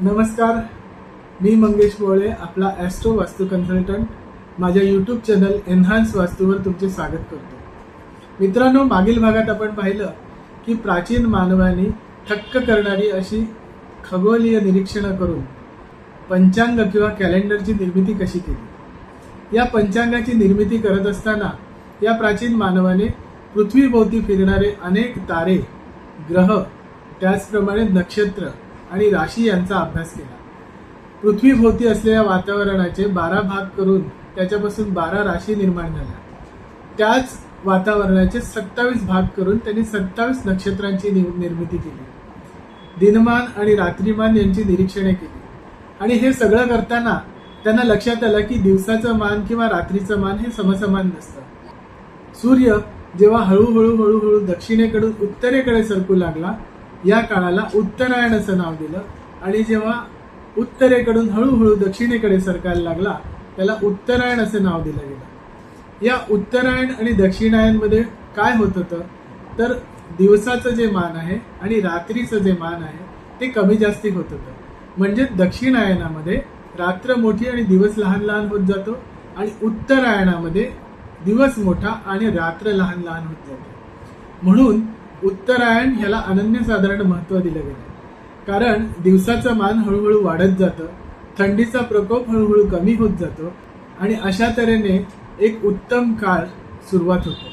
नमस्कार मी मंगेश मोळे आपला ॲस्ट्रो वास्तू कन्सल्टंट माझ्या यूट्यूब चॅनल एन्हान्स वास्तूवर तुमचे स्वागत करतो. मित्रांनो मागील भागात आपण पाहिलं की प्राचीन मानवाने थक्क करणारी अशी खगोलीय निरीक्षणं करून पंचांग किंवा कॅलेंडरची निर्मिती कशी केली? या पंचांगाची निर्मिती करत असताना या प्राचीन मानवाने पृथ्वीभोवती फिरणारे अनेक तारे ग्रह त्याचप्रमाणे नक्षत्र आणि राशी यांचा अभ्यास केला. पृथ्वीभोवती असलेल्या वातावरणाचे बारा भाग करून त्याच्यापासून बारा राशी निर्माण झाल्या. त्याच वातावरणाचे सत्तावीस भाग करून त्यांनी सत्तावीस नक्षत्रांची निर्मिती केली. दिनमान आणि रात्रीमान यांची निरीक्षणे केली. आणि हे सगळं करताना त्यांना लक्षात आलं की दिवसाचं मान किंवा रात्रीचं मान हे समसमान नसतं. सूर्य जेव्हा हळूहळू हळूहळू दक्षिणेकडून उत्तरेकडे सरकू लागला या काळाला उत्तरायण असं नाव दिलं. आणि जेव्हा उत्तरेकडून हळूहळू दक्षिणेकडे सरकायला लागला त्याला उत्तरायण असे नाव दिलं गेलं. या उत्तरायण आणि दक्षिणायनमध्ये काय होत होतं तर दिवसाचं जे मान आहे आणि रात्रीचं जे मान आहे ते कमी जास्ती होत होतं म्हणजे दक्षिणायनामध्ये रात्र मोठी आणि दिवस लहान लहान होत जातो आणि उत्तरायणामध्ये दिवस मोठा आणि रात्र लहान लहान होत जातो. म्हणून उत्तरायण ह्याला अनन्यसाधारण महत्त्व दिलं गेलं. कारण दिवसाचं मान हळूहळू वाढत जातं थंडीचा प्रकोप हळूहळू कमी होत जातो आणि अशा तऱ्हेने एक उत्तम काळ सुरुवात होतो.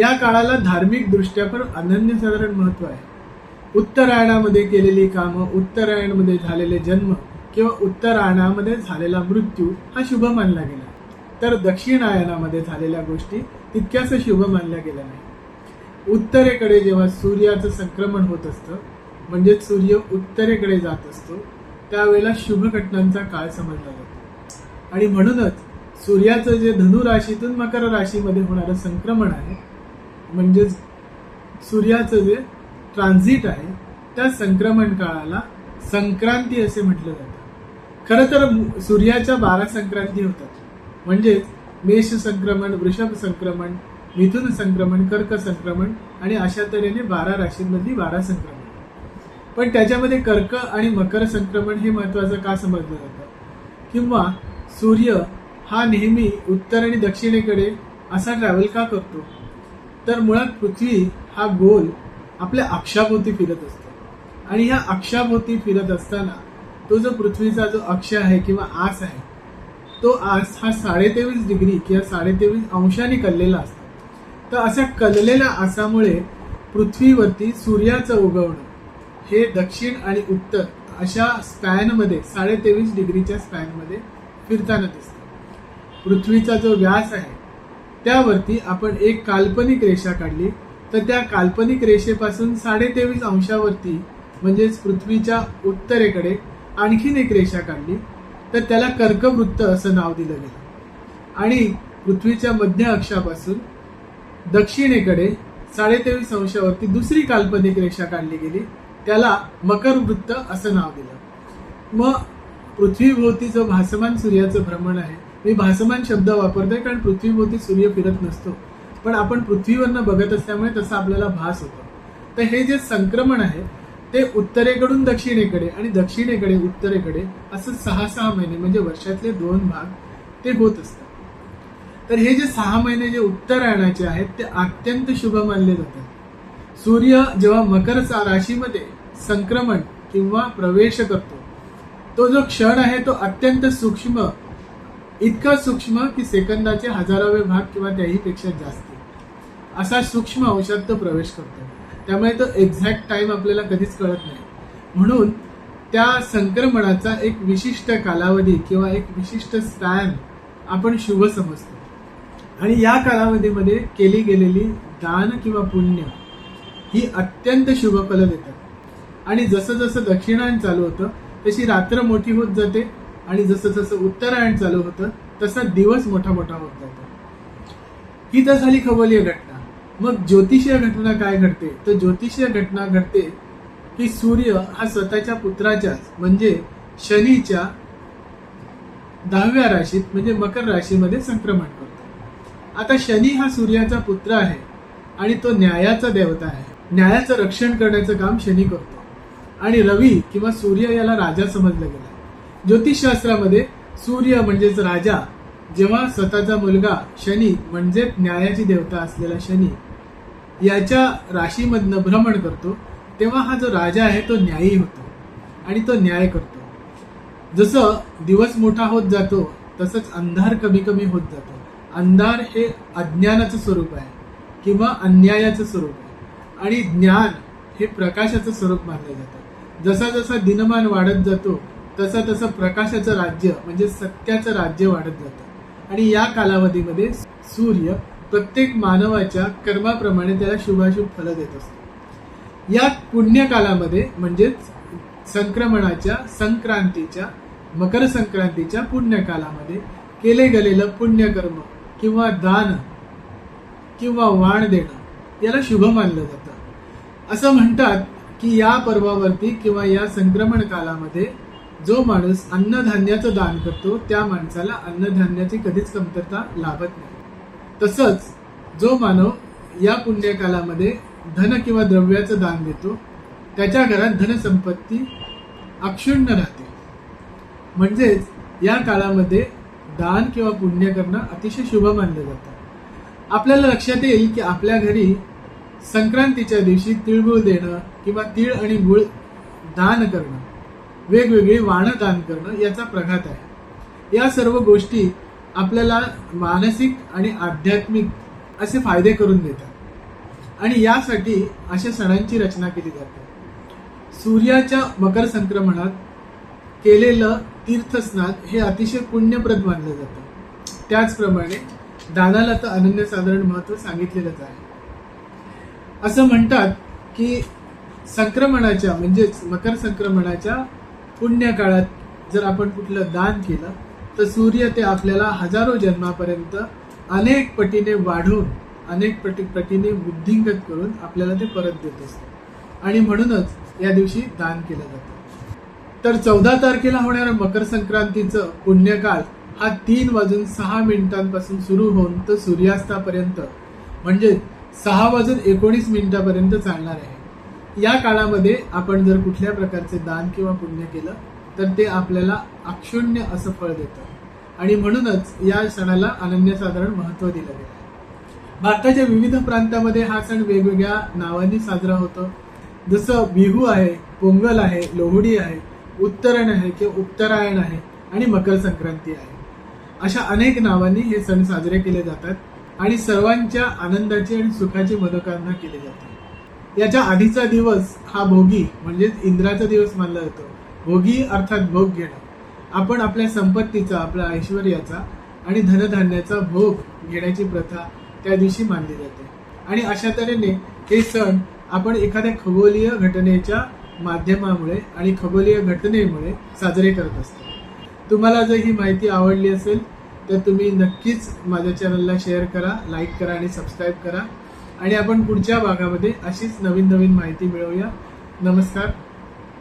या काळाला धार्मिक दृष्ट्या पण अनन्यसाधारण महत्त्व आहे. उत्तरायणामध्ये केलेली कामं उत्तरायणमध्ये झालेले जन्म किंवा उत्तरायणामध्ये झालेला मृत्यू हा शुभ मानला गेला. तर दक्षिणायनामध्ये झालेल्या गोष्टी तितक्याच शुभ मानल्या गेल्या नाही उत्तरेकडे जेव्हा सूर्याचं संक्रमण होत असतं म्हणजे सूर्य उत्तरेकडे जात असतो त्यावेळेला शुभ घटनांचा काळ समजला जातो. आणि म्हणूनच सूर्याचं जे धनु राशीतून मकर राशीमध्ये होणारं संक्रमण आहे म्हणजेच सूर्याचं जे ट्रान्झिट आहे त्या संक्रमण काळाला संक्रांती असे म्हटलं जातं. खरं तर सूर्याच्या बारा संक्रांती होतात. म्हणजेच मेष संक्रमण वृषभ संक्रमण मिथुन संक्रमण कर्क संक्रमण आणि अशा तऱ्हेने बारा राशींमधली बारा संक्रमण. पण त्याच्यामध्ये कर्क आणि मकर संक्रमण हे महत्वाचं का समजलं जातं? किंवा सूर्य हा नेहमी उत्तर आणि दक्षिणेकडे असा ट्रॅव्हल का करतो? तर मुळात पृथ्वी हा गोल आपल्या अक्षाभोवती फिरत असतो. आणि ह्या अक्षाभोवती फिरत असताना तो जो पृथ्वीचा जो अक्ष आहे किंवा आस आहे तो आस हा साडेतेवीस डिग्री किंवा साडेतेवीस अंशाने कललेला असतो. तर अशा कललेल्या आसामुळे पृथ्वीवरती सूर्याचं उगवणं हे दक्षिण आणि उत्तर अशा स्पॅनमध्ये साडेतेवीस डिग्रीच्या स्पॅनमध्ये फिरताना दिसतं. पृथ्वीचा जो व्यास आहे त्यावरती आपण एक काल्पनिक रेषा काढली तर त्या काल्पनिक रेषेपासून साडेतेवीस अंशावरती म्हणजेच पृथ्वीच्या उत्तरेकडे आणखीन एक रेषा काढली तर त्याला कर्कवृत्त असं नाव दिलं गेलं. आणि पृथ्वीच्या मध्य अक्षापासून दक्षिणेकडे साडेतेवीस अंशावरती दुसरी काल्पनिक रेषा काढली गेली. त्याला मकर वृत्त असं नाव दिलं. मग पृथ्वीभोवती जो भासमान सूर्याचं भ्रमण आहे मी भासमान शब्द वापरतोय कारण पृथ्वीभोवती सूर्य फिरत नसतो. पण आपण पृथ्वीवरनं बघत असल्यामुळे तसा आपल्याला भास होतो. तर हे जे संक्रमण आहे ते उत्तरेकडून दक्षिणेकडे आणि दक्षिणेकडे उत्तरेकडे असं सहा सहा महिने म्हणजे वर्षातले दोन भाग ते होत असतात. तर हे जे सहा महिने जे उत्तरायणाचे आहेत ते अत्यंत शुभ मानले जातात. सूर्य जेव्हा मकर राशीमध्ये संक्रमण किंवा प्रवेश करतो तो जो क्षण आहे तो अत्यंत सूक्ष्म इतका सूक्ष्म की सेकंदाचे हजारावे भाग किंवा त्याही पेक्षा जास्त. असा सूक्ष्म अंशात तो प्रवेश करतो. त्यामुळे तो एक्झॅक्ट टाइम आपल्याला कधीच कळत नाही. म्हणून त्या संक्रमणाचा एक विशिष्ट कालावधी किंवा एक विशिष्ट स्पॅन आपण शुभ समजतो. आणि या कालावधीमध्ये केली गेलेली दान किंवा पुण्य ही अत्यंत शुभ फलं देतात. आणि जसं जसं दक्षिणायन चालू होतं तशी रात्र मोठी होत जाते आणि जसं जसं उत्तरायण चालू होतं तसा दिवस मोठा मोठा होत जातो. ही तर झाली खगोलीय घटना. मग ज्योतिषीय घटना काय घडते? तर ज्योतिषीय घटना घडते की सूर्य हा स्वतःच्या पुत्राच्याच म्हणजे शनीच्या दहाव्या राशीत म्हणजे मकर राशीमध्ये संक्रमण करतो. आता शनी हा सूर्याचा पुत्र आहे आणि तो न्यायाचा देवता आहे. न्यायाचं रक्षण करण्याचं काम शनी करतो. आणि रवी किंवा सूर्य याला राजा समजलं गेलं. ज्योतिषशास्त्रामध्ये सूर्य म्हणजेच राजा जेव्हा स्वतःचा मुलगा शनी म्हणजे न्यायाची देवता असलेला शनी याच्या राशीमधनं भ्रमण करतो तेव्हा हा जो राजा आहे तो न्यायी होतो आणि तो न्याय करतो. जसं दिवस मोठा होत जातो तसंच अंधार कमी कमी होत जातो. अंधार हे अज्ञानाचं स्वरूप आहे किंवा अन्यायाचं स्वरूप आहे. आणि ज्ञान हे प्रकाशाचं स्वरूप मानलं जातं. जसा जसा दिनमान वाढत जातो तसा तसं प्रकाशाचं राज्य म्हणजे सत्याचं राज्य वाढत जातं. आणि या कालावधीमध्ये सूर्य प्रत्येक मानवाच्या कर्माप्रमाणे त्याला शुभाशुभ फलं देत असतो. या पुण्यकालामध्ये म्हणजेच संक्रमणाच्या संक्रांतीच्या मकर संक्रांतीच्या पुण्यकालामध्ये केले गेलेलं पुण्यकर्म किंवा दान किंवा वाण देणं याला शुभ मानलं जातं. असं म्हणतात की या पर्वावरती किंवा या संक्रमण कालामध्ये जो माणूस अन्नधान्याचं दान करतो त्या माणसाला अन्नधान्याची कधीच कमतरता लाभत नाही. तसंच जो मानव या पुण्यकालामध्ये धन किंवा द्रव्याचं दान देतो त्याच्या घरात धनसंपत्ती अक्षुण्ण राहते. म्हणजेच या काळामध्ये दान किंवा पुण्य करणं अतिशय शुभ मानलं जातं. आपल्याला लक्षात येईल की आपल्या घरी संक्रांतीच्या दिवशी तिळगुळ देणं किंवा तीळ आणि गुळ दान करणं वेगवेगळी वाणं दान करणं याचा प्रघात आहे. या सर्व गोष्टी आपल्याला मानसिक आणि आध्यात्मिक असे फायदे करून देतात. आणि यासाठी अशा सणांची रचना केली जाते. सूर्याच्या मकर संक्रमणात केलेलं तीर्थस्नान हे अतिशय पुण्यप्रद मानलं जातं. त्याचप्रमाणे दानाला तर अनन्यसाधारण महत्त्व सांगितलेलंच आहे. असं म्हणतात की संक्रमणाच्या म्हणजेच मकर संक्रमणाच्या पुण्यकाळात जर आपण कुठलं दान केलं तर सूर्य ते आपल्याला हजारो जन्मापर्यंत अनेक पटीने वाढवून अनेक पटी पटीने बुद्धिंगत करून आपल्याला ते परत देत असतं. आणि म्हणूनच या दिवशी दान केलं जातं. तर चौदा तारखेला होणाऱ्या मकर संक्रांतीचं पुण्यकाळ हा तीन वाजून सहा मिनिटांपासून सुरू होऊन तर सूर्यास्तापर्यंत म्हणजे सहा वाजून एकोणीस मिनिटापर्यंत चालणार आहे. या काळामध्ये आपण जर कुठल्या प्रकारचे दान किंवा पुण्य केलं तर ते आपल्याला अक्षुण्य असं फळ देतं. आणि म्हणूनच या सणाला अनन्यसाधारण महत्त्व दिलं गेलं भारताच्या विविध प्रांतामध्ये हा सण वेगवेगळ्या नावांनी साजरा होतो. जसं बिहू आहे पोंगल आहे लोहडी आहे उत्तरण आहे किंवा उत्तरायण आहे आणि मकर संक्रांती आहे. अशा अनेक नावांनी हे सण साजरे केले जातात आणि सर्वांच्या आनंदाची आणि सुखाची मनोकामना केली जाते. याच्या आधीचा दिवस हा भोगी म्हणजेच इंद्राचा दिवस मानला जातो. भोगी अर्थात भोग घेणं. आपण आपल्या संपत्तीचा आपल्या ऐश्वर्याचा आणि धनधान्याचा भोग घेण्याची प्रथा त्या दिवशी मानली जाते. आणि अशा तऱ्हेने हे सण आपण एखाद्या खगोलीय घटनेच्या माध्यमामुळे आणि खगोलीय घटनेमुळे साजरे करत असतो. तुम्हाला जर ही माहिती आवडली असेल तर तुम्ही नक्कीच माझ्या चॅनलला शेअर करा लाईक करा आणि सबस्क्राईब करा. आणि आपण पुढच्या भागामध्ये अशीच नवीन नवीन माहिती मिळवूया. नमस्कार.